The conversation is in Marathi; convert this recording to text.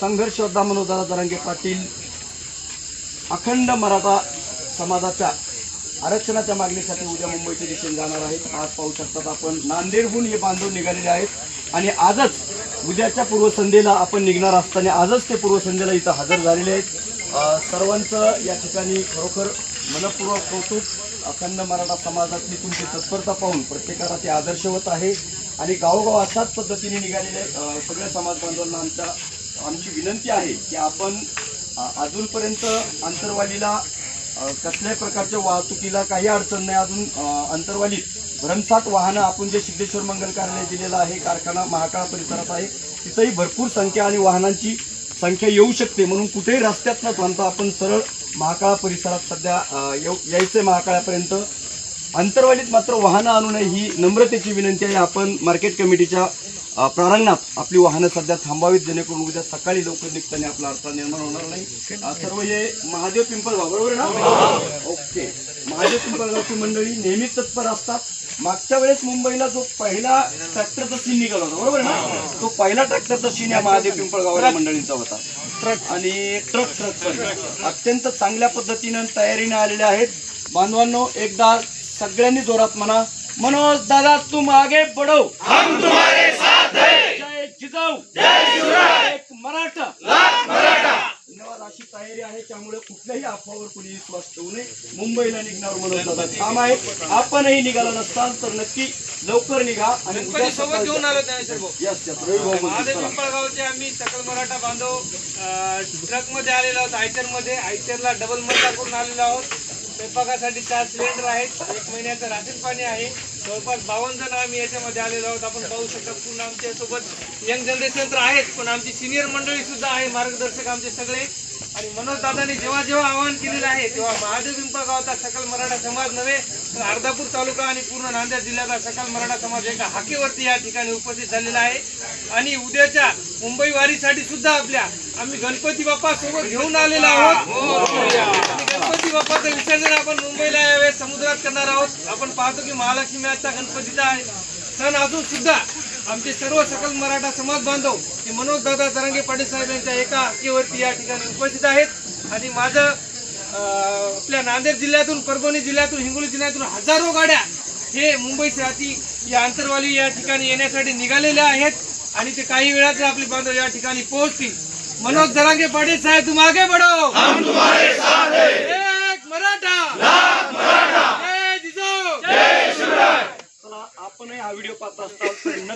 संघर्ष योद्धा मनोजदादा जरांगे पाटील अखंड मराठा समाजाच्या आरक्षणाच्या मागणीसाठी उद्या मुंबईच्या दिशेने जाणार आहेत. आज पाहू शकतात आपण नांदेडहून हे बांधव निघालेले आहेत. आणि आजच उद्याच्या पूर्वसंध्येला आपण निघणार असताना आजच ते पूर्वसंध्येला इथं हजर झालेले आहेत. सर्वांचं या ठिकाणी खरोखर मनपूर्वक कौतुक. अखंड मराठा समाजातली तुमची तत्परता पाहून प्रत्येकाला ते आदर्शवत आहे. आणि गावोगाव अशाच पद्धतीने निघालेले अ, सगळ्या समाज बांधवांना आमच्या आमची विनंती आहे की आपण अजूनपर्यंत आंतरवालीला कसल्याही प्रकारच्या वाहतुकीला काही अडचण नाही. अजून अंतरवालीत भरमसाठ वाहनं आपण जे सिद्धेश्वर मंगल कार्यालय दिलेलं आहे कारखाना महाकाळा परिसरात आहे तिथंही भरपूर संख्या आणि वाहनांची संख्या येऊ शकते. म्हणून कुठेही रस्त्यात न थांबता आपण सरळ महाकाळा परिसरात सध्या येऊ यायचं महाकाळापर्यंत. अंतरवालीत मात्र वाहनं आणू नये ही नम्रतेची विनंती आहे. आपण मार्केट कमिटीच्या प्रारंगणात आपली वाहनं सध्या थांबावीत जेणेकरून उद्या सकाळी लवकर निघताना आपला अडथळा निर्माण होणार नाही. सर्व हे महादेव पिंपळगाव बरोबर आहे ना? ओके. महादेव पिंपळगावची मंडळी नेहमी तत्पर असतात. मागच्या वेळेस मुंबईला जो पहिला ट्रॅक्टरचा सीन निघाला होता बरोबर ना? तो पहिला ट्रॅक्टरचा सीन या महादेव पिंपळगावच्या मंडळींचा होता. ट्रक आणि ट्रक ट्रक अत्यंत चांगल्या पद्धतीनं तयारीने आलेले आहेत. बांधवांनो एकदा सगळ्यांनी जोरात म्हणा. मनोज दादा तुम आगे बढो हम तुम्हारे जिजाऊ. एक मराठा. धन्यवाद अशी तयारी आहे त्यामुळे कुठल्याही अफवावर कुणी विश्वास ठेवू नये. मुंबईला निघणार दादा. ठाम आहे. आपणही निघाला नसताल तर नक्की लवकर निघा आणि गणपती सोबत घेऊन आलो यस यस महादेव. पिंपळगावचे आम्ही सकल मराठा बांधव ट्रकमध्ये आलेलो आहोत आयचरमध्ये आयचरला डबल मजला करून आलेलो आहोत. स्वयंपाकासाठी चार सिलेंडर आहेत. एक महिन्याचं राशन पाणी आहे. जवळपास बावन्न जण आम्ही याच्यामध्ये आलेलो आहोत. आपण पाहू शकता पूर्ण आमच्यासोबत यंग जनरेशन तर आहेत पण आमची सिनियर मंडळी सुद्धा आहे मार्गदर्शक आमचे सगळे. आणि मनोज दादांनी जेव्हा जेव्हा आवाहन केलेलं आहे तेव्हा महादेव पिंपळगावचा सकल मराठा समाज नव्हे तर अर्धापूर तालुका आणि पूर्ण नांदेड जिल्ह्याचा सकल मराठा समाज एका हाकेवरती या ठिकाणी उपस्थित झालेला आहे. आणि उद्याच्या मुंबई वारीसाठी सुद्धा आपल्या आम्ही गणपती बाप्पा सोबत घेऊन आलेलो आहोत. आणि गणपती बाप्पाचं विसर्जन आपण मुंबईला यावेळेस समुद्रात करणार आहोत आपण पाहतो की महालक्ष्मी आजचा गणपतीचा सण असून सुद्धा आमचे सर्व सकल मराठा समाज बांधव हे मनोज दादा तरंगे पाटील साहेब यांच्या एका हक्कीवरती या ठिकाणी उपस्थित आहेत. आणि माझं आपल्या नांदेड जिल्ह्यातून परभणी जिल्ह्यातून हिंगोली जिल्ह्यातून हजारो गाड्या हे मुंबईसाठी या आंतरवाली या ठिकाणी येण्यासाठी निघालेल्या आहेत. आणि ते काही वेळात आपले बांधव या ठिकाणी पोहोचतील. मनोज दरांगे पाटील साहेब तुम आगे बढ़ो. हम तुम्हारे साथ मराठा! जय जिजाऊ! चला आपणही हा व्हिडिओ पाहत असताल तर